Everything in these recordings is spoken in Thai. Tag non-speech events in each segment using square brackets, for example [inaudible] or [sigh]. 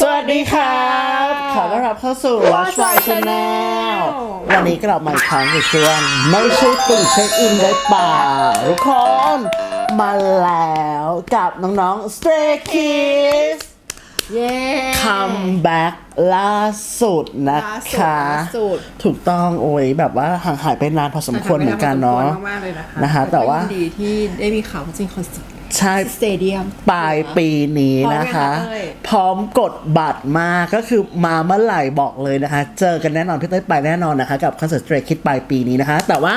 สวัสดีครับขอต้อนรับเข้าสู่ Watch My Channel วันนี้กลับมาอีกครั้งในช่วงไม่ใช่ติ่งเช็คอินได้ป่าทุกคนมาแล้วกับน้องๆ Stray Kids เย้คัมแบ็กล่าสุดนะล่าสุดคะล่าสุดถูกต้องโอ้ยแบบว่าห่างหายไปนานพอสมควรเหมือนกันเนาะมากๆเลยนะคะนะคะ แต่ว่าก็ยินดีที่ได้มีข่าวว่าจริงคอนเสิร์ต ใช่สเตเดียม ปลายปีนี้นะคะพร้อมยังคะเต้ยพร้อมกดบัตรมาก็คือมาเมื่อไหร่บอกเลยนะคะ เจอกันแน่นอนพี่เต้ยไปแน่นอนนะคะ กับคอนเสิร์ต Stray Kids ปลายปีนี้นะคะ แต่ว่า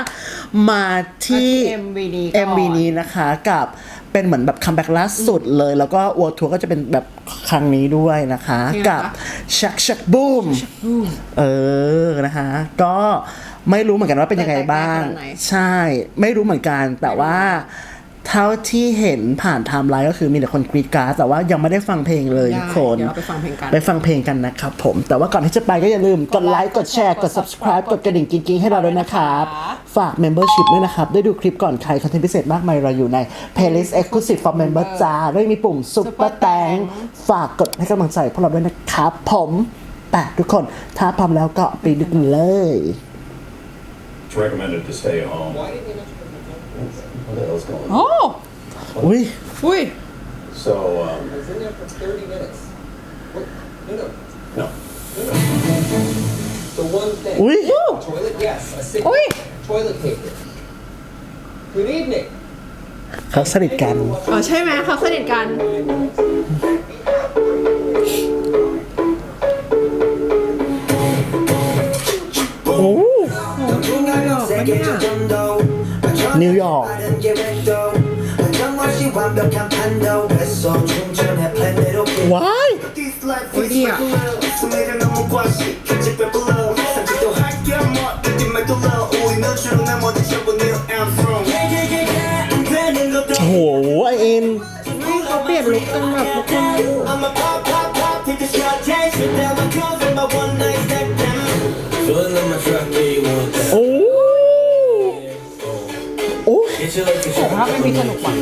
มาที่มาที่ MV นี้ก่อน MV นี้นะคะกับเป็นเหมือนแบบคัมแบ็กล่าสุดเลย แล้วก็อัวทัวร์ก็จะเป็นแบบครั้งนี้ด้วยนะคะยังไงคะ กับชักชักบูมเออนะคะ ก็ไม่รู้เหมือนกันว่าเป็นยังไงบ้างแตกต่างขนาดไหนใช่ ไม่รู้เหมือนกันแต่ว่า เท่าที่เห็นผ่านไทม์ไลน์ก็คือมีแต่คนกรีดกราร์ดแต่ว่ายังไม่ได้ฟังเพลงเลยได้ทุกคนเดี๋ยวเราไปฟังเพลงกันไปฟังเพลงกันนะครับผม แต่ว่าก่อนที่จะไปก็อย่าลืมกดไลค์กดแชร์กด subscribe กดกระดิ่งกิ๊งๆให้เราด้วยนะครับฝาก membership ด้วยนะครับได้ดูคลิปก่อนใครคอนเทนต์พิเศษมากมายเราอยู่ใน playlist exclusive for member จ้าด้วยมีปุ่ม super แตงฝากกดให้กำลังใจพวกเราด้วยนะครับผมแปะทุกคนถ้าพร้อมแล้วก็ไปดูกันเลย It's recommended to stay home. What the hell's going on? โอ้ อุ้ย อุ้ย So, um, I was in there for 30 minutes. What? No, no. no. The one thing. Ui. Toilet, yes. A sick Ui. toilet paper. Good evening. เขาสนิทกัน อ๋อใช่ไหมเขาสนิทกัน โ โอ้โหไอเอ็นนี่เขาเปลี่ยนลุคกันแบบทุกคนโอ้โอ้แต่ถ้าไม่มีสนุกว่ะ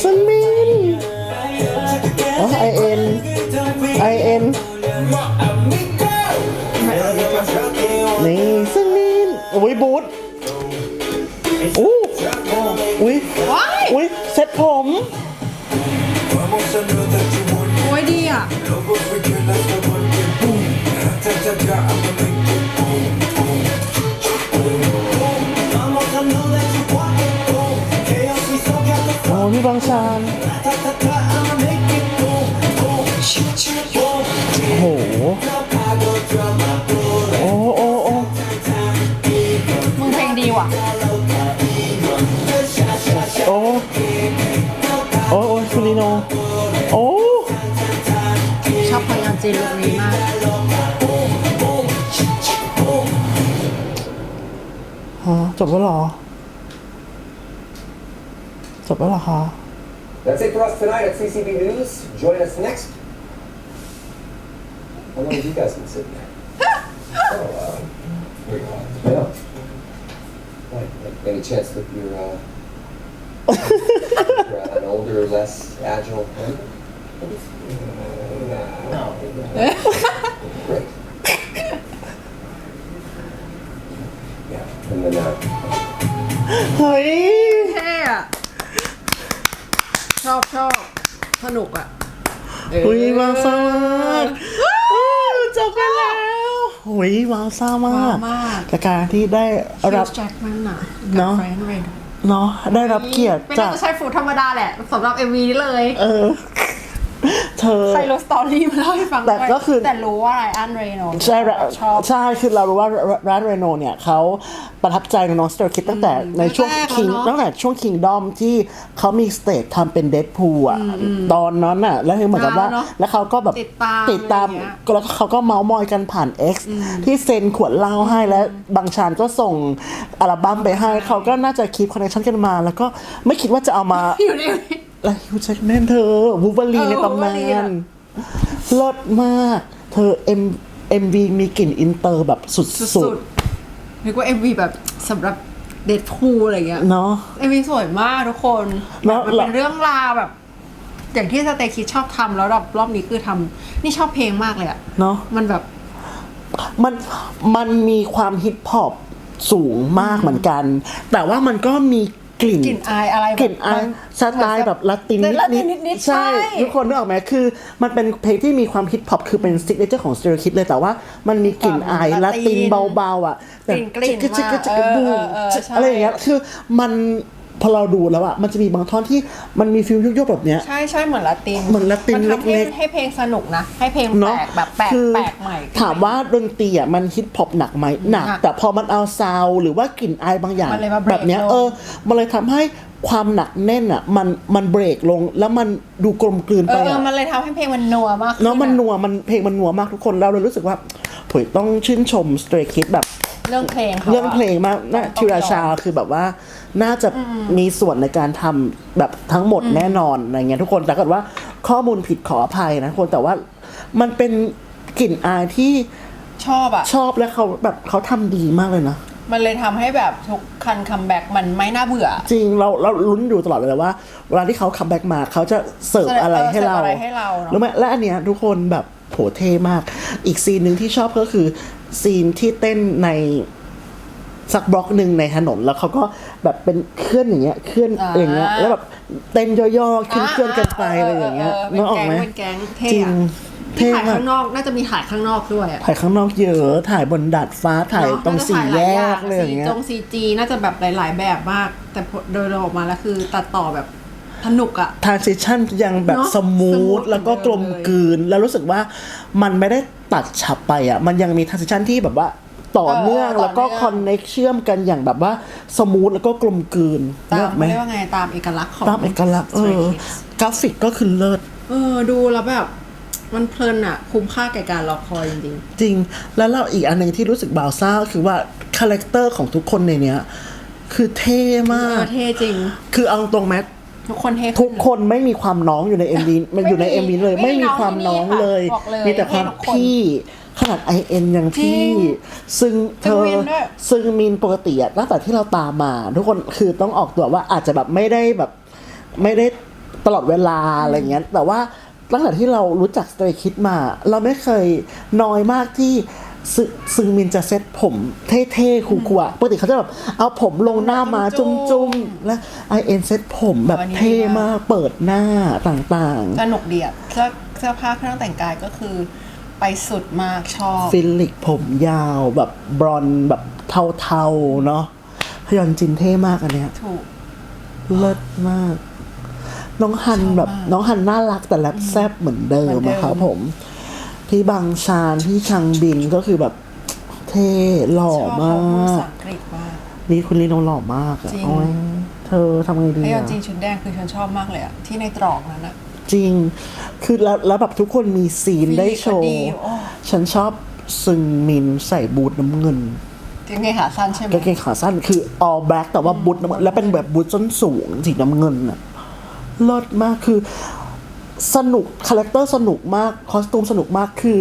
สมินอ๋อไอเอ็นไอเอ็นนี่สมินโอ้ยบูทอู้อุ้ยว้ายอุ้ยเซ็ตผมโอ้ยดีอะ บางชานโอ้โห โอ้โอ้โอ้มึงเพลงดีว่ะ โอ้โอ้โอ้คุณลีโน โอ้ชอบพยางจีนลุคนี้มากฮะจบแล้วเหรอ จบแล้วเหรอคะ That's it for us tonight at CCB News. Join us next. How long have you guys been sitting there? [laughs] oh, uh, pretty long. Yeah. What, like, any chance that you're, uh, [laughs] you're uh, an older, less agile member? [laughs] No. Great. Yeah, and then, uh, เฮ้ย เท่อะช อบชอบสนุกอะเอุ้ยว้าวซ่ามากอ้าวจบไปแล้วอุ้ยว้าวซ่ามากว้าวมาก กับการที่ได้รัรับบ แจ็คแมนน่ะเนอะ แฟนเรนเนาะได้รับเกียรติไม่จาน่ากจะใช่ฟูดธรรมดาแหละสำหรับ MV นี้เลย เออ เธอ ใครรู้สตอรี่มาเล่าให้ฟังแต่ด้วยก็คือแต่รู้ว่าไรอันเรโนใช่ระชอบ ใช่คือเรารู้ว่าร้านเรโนเนี่ยเขาประทับใจน้องสเตอร์คิดตั้งแต่ในช่วงแรกๆคิงแล้วเนอะตั้งแต่ช่วงคิงดอมที่เขามีสเตจทำเป็นเด p พูอะตอนนั้นอะแล้วเหมือนกับว่านานแล้วเนอะแล้วเขาก็แบบติดตามติดตามอะไรอย่างเงี้ยแล้วเขาก็เมาส์มอยกันผ่าน X ที่เซ็นขวดเหล้าให้แล้วบางชานก็ส่งอัลบั้มไปให้เขาก็น่าจะคีบคอนเนคชั่นกันมา แล้วก็ไม่คิดว่าจะเอามาอยู่ใน แล้วฮิวแจ็คแมนเธอวูเบอรีเออในตำนา Wolverine นอะ เลิศมาก เธอเอ็มเอ็มวีมีกลิ่นอินเตอร์แบบสุดสุๆดๆนึกว่า MV แบบสำหรับเดทพูอะไรเงี้ยเนาะ MV สวยมากทุกคนแล้วมันเป็นเรื่องราวแบบ อย่างที่สเตคิดชอบทำแล้วรอบรอบนี้คือทำนี่ชอบเพลงมากเลยอะเนาะ มันแบบ มันมันมีความฮิปฮอปสูงมากเหมือนกัน แต่ว่ามันก็มี กลิ่นกลิ่นอายอะไรแบบกลิ่นอายสไตล์แบบละตินละตินินดนิดๆๆใช่ใช่ทุกคนนึกออกไหมคือ มันเป็นเพลงที่มีความฮิปฮอปคือเป็นซิกเนเจอร์ของสเตอร์คิดเลยแต่ว่า มันมีกลิ่นอายความละตินละตินเบาๆอะแบบกลิ่นๆจิกจิกมาจิกเออบูมเออเออใช่อะไรอย่างเงี้ยคือมัน พอเราดูแล้วอะมันจะมีบางท่อนที่มันมีฟิลยุกๆแบบเนี้ย ใช่ใช่เหมือนละตินเหมือนละตินมัทำให้เล็กๆให้เพลงสนุกนะ ให้เพลงแปลเนาะกแบบแปลกคือแปลกใหม่ ถามว่าดนตรีอะมันฮิปฮอปหนักไหมหนักหนัก แต่พอมันเอาซาวด์หรือว่ากลิ่นอายบางอย่างมันเลยมาเบรกแบบเนี้ยลงเออ มันเลยทำให้ความหนักแน่นอะมันมันเบรกลงแล้วมันดูกลมกลืนเอไปอเอออะมันเลยทำให้เพลงมันนัวมากขึ้เนาะมันอะนัวมันเพลงมันนัวมากทุกคนเราเลยรู้สึกว่าผยต้องชื่นชม Stray Kids แบบ เรื่องเพลงขาะ เรื่องเพลงมากน่าต้องทิราชาคือแบบว่าน่าจะมีส่วนในการทำแบบทั้งหมดแน่นอนอะไรเงี้ยทุกคนแต่ก็ว่าข้อมูลผิดขออภัยนะทุกคนแต่ว่ามันเป็นกลิ่นอายที่ชอบอะ ชอบและเขาแบบเขาทำดีมากเลยนะ มันเลยทำให้แบบทุกคันคัมแบ็กมันไม่น่าเบื่อ จริงเราเราลุ้นอยู่ตลอดเลยว่าเวลาที่เขาคัมแบ็กมาเขาจะเสิร์ฟเสิร์ฟอะไรให้เราเสิร์ฟอะไรให้เราเนอะ รู้ไหมและอันเนี้ยทุกคนแบบโหเท่มาก อีกซีนหนึ่งที่ชอบก็คือ ซีนที่เต้นในสักบล็อกหนึ่งในถนนแล้วเขาก็แบบเป็นเคลื่อนอย่างเงี้ยเคลื่อนอย่างเงี้ยแล้วแบบเต้นย่อๆขึ้นเคลื่อนกันไปอะไรอย่างเงี้ยนึกออกไหมเป็นแก๊งเป็นแก๊งเท่จริงอะเท่ที่ถ่ายมากข้างนอกน่าจะมีถ่ายข้างนอกด้วยอะถ่ายข้างนอกเยอะถ่ายบนดาดฟ้าถ่ายตรงสี่แยกเลยอย่างเงี้ย จงซีจีน่าจะแบบหลาย ๆ แบบมาก แต่พอโดยรวมออกมาแล้วคือตัดต่อแบบสนุกอะ ทรานซิชันยังแบบเนอะสมูสมูททแล้วก็กลมกลืน แล้วรู้สึกว่ามันไม่ได้ ตัดฉับไปอะมันยังมีทรานซิชันที่แบบว่าต่อเนื่องเออต่อเนื่อง แล้วก็คอนเน็กเชื่อมกันอย่างแบบว่าสมูทแล้วก็กลมกลืนตาเลิมกไหมเรียกว่าไงตามเอกลักษณ์ของ ตามเอกลักษณ์เอ Stray อ Kids กราฟิกก็คือเลิศ เออดูแล้วแบบ มันเพลินอะคุ้มค่าแก่การรอคอยจริง จริง แล้วเราอีกอันหนึ่งที่รู้สึกบาวซ่าก็คือว่าคาแรคเตอร์ของทุกคนในเนี้ย คือเท่ๆมาเอกอเท่จริง คือเอาตรงแมท ทุกคนเท่ทุกคนไม่มีความน้องอยู่ใน MV มันอยู่ในไม่มี MV เลย ไม่ไม่มีมีความน้องน้องเลยที่นี่ค่ะบอกเลย มีแต่ความให้ทุกคนพี่ขนาด IN ยังพี่จริงซึ่งเธอ ซึ่งมินด้วยซึ่งมินปกติอะตั้งแต่ที่เราตามมา ทุกคนคือต้องออกตัวว่าอาจจะแบบไม่ได้แบบ ไม่ได้ตลอดเวลาอะไรเงี้ยแต่ว่าตั้งแต่ที่เรารู้จักสเตรคิดมา เราไม่เคยน้อยมากที่ ซึซึงมินจะเซ็ตผมเท่ๆคูลๆอะปกติเขาจะแบบเอาผมลงหน้ามาจุ้มๆ และไอเอ็นเซ็ตผมแบบเท่มากเปิดหน้าต่างๆสนุกดีอะเสื้อเสื้อผ้าเครื่องแต่งกายก็คือไปสุดมากชอบฟิลิกผมยาวแบบบรอนซ์แบบเทาๆ เนาะฮยอนจินเท่มากอันเนี้ยถูกเลิศมาก น้องฮันแบบชอบมากน้องฮันน่ารักแต่แรปแซบเหมือนเดิมเหมือนเดิอะมครับผม พี่บางชานพี่ชังบินก็คือแบบเท่หล่อชอบมาเขาพูดภาษกอังกฤษมากนี่คุณลีโนหล่อมากอะจริงโอ้ยเธอทำไงดีไอ้ยอนอะจริงชุดแดงคือฉันชอบมากเลยอะที่ในตรอกนั้นอะจริง คือแล้วแล้วแบบทุกคนมีซีนฟิลิปได้โชก็ว์ดีโอ้ฉันชอบซึงมินใส่บูทน้ำเงินกางเกงขาสั้นใช่ไหมกางเกงขาสั้นคือ all black แต่ว่าบูทน้ำเงินแล้วเป็นแบบบูทส้นสูงสีน้ำเงินอะเลิศมากคือ สนุกคาแรคเตอร์สนุกมากคอสตูมสนุกมากคือ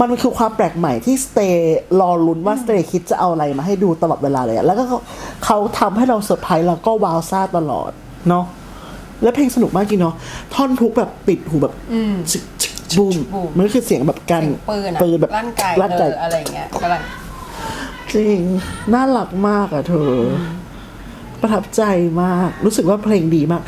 มันคือความแปลกใหม่ที่สเตย์รอลุ้นว่าสเตย์คิดจะเอาอะไรมาให้ดูตลอดเวลาเลยอะแล้วก็เขาเขาทำให้เราเซอร์ไพรส์แล้วก็ว้าวซ่าตลอดเนาะแล้วเพลงสนุกมากจริงเนาะท่อนทุกแบบปิดหูแบบชึกชึกบูมมันก็คือเสียงแบบการเสียงปืนอะปืนแบบลั่นไกลั่นไกเลยอะไรอย่างเงี้ยกำลังจริง น่ารักมากอะเธออประทับใจมาก รู้สึกว่าเพลงดีมาก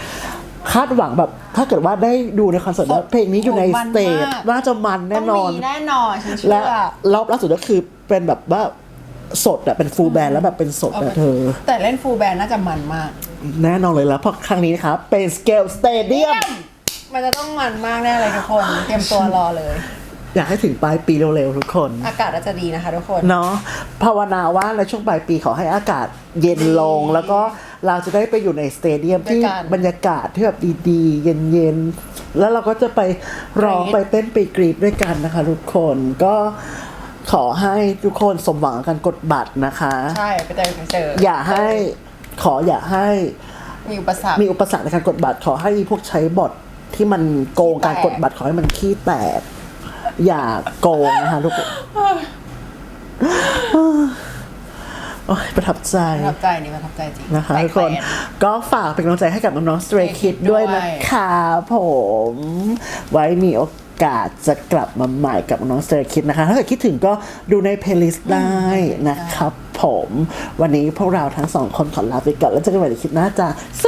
คาดหวังแบบถ้าเกิดว่าได้ดูในคอนเสิร์ตแล้วเพลงนี้อยู่ในโอ้มัสนเตจมากน่าจะมันแน่นอนต้องมีแน่นอนฉันเชื่และอรอบล่าสุดก็คือเป็นแบบว่าสดอะเป็นฟูลแบนด์แล้วแบบเป็นสดเอาอะไปเธอ แต่เล่นฟูลแบนด์น่าจะมันมาก แน่นอนเลยแล้วเพราะครั้งนี้นะครับเป็นสเกลสเตเดียมมันจะต้องมันมากแน่เลยทุกคน เตรียมตัวรอเลย อยากให้ถึงปลายปีเร็วๆทุกคน อากาศน่าจะดีนะคะทุกคน เนาะภาวนาว่าในช่วงปลายปีขอให้อากาศเย็นลง แล้วก็เราจะได้ไปอยู่ในสเตเดียมที่ด้วยกัน บรรยากาศที่แบบดีๆ เย็นๆ แล้วเราก็จะไปร้องกรี๊ดไปเต้นไปกรีดด้วยกันนะคะทุกคนก็ขอให้ทุกคนสมหวังกับการกดบัตรนะคะ ใช่ไปเจอไปเจออย่าให้ขออย่าให้ มีอุปสรรค มีอุปสรรคในการกดบัตรขอให้พวกใช้บอทที่มันโกงการกดบัตรขอให้มันขี้แตก อย่าโกงนะคะทุกคนโอ้ยประทับใจ ประทับใจนี่ประทับใจจริงนะคะแปลทุกคนแปลก็ฝากเป็นกำลังใจให้กับน้องๆ Stray Kids ด้วยนะคะผม ไว้มีโอกาสจะกลับมาใหม่กับน้อง Stray Kids นะคะ ถ้าเกิดคิดถึงก็ดูในเพลย์ลิสต์ได้นะครับผม วันนี้พวกเราทั้งสองคนขอลาไปก่อนแล้วเจอกันใหม่ในคลิปหน้าจ้าส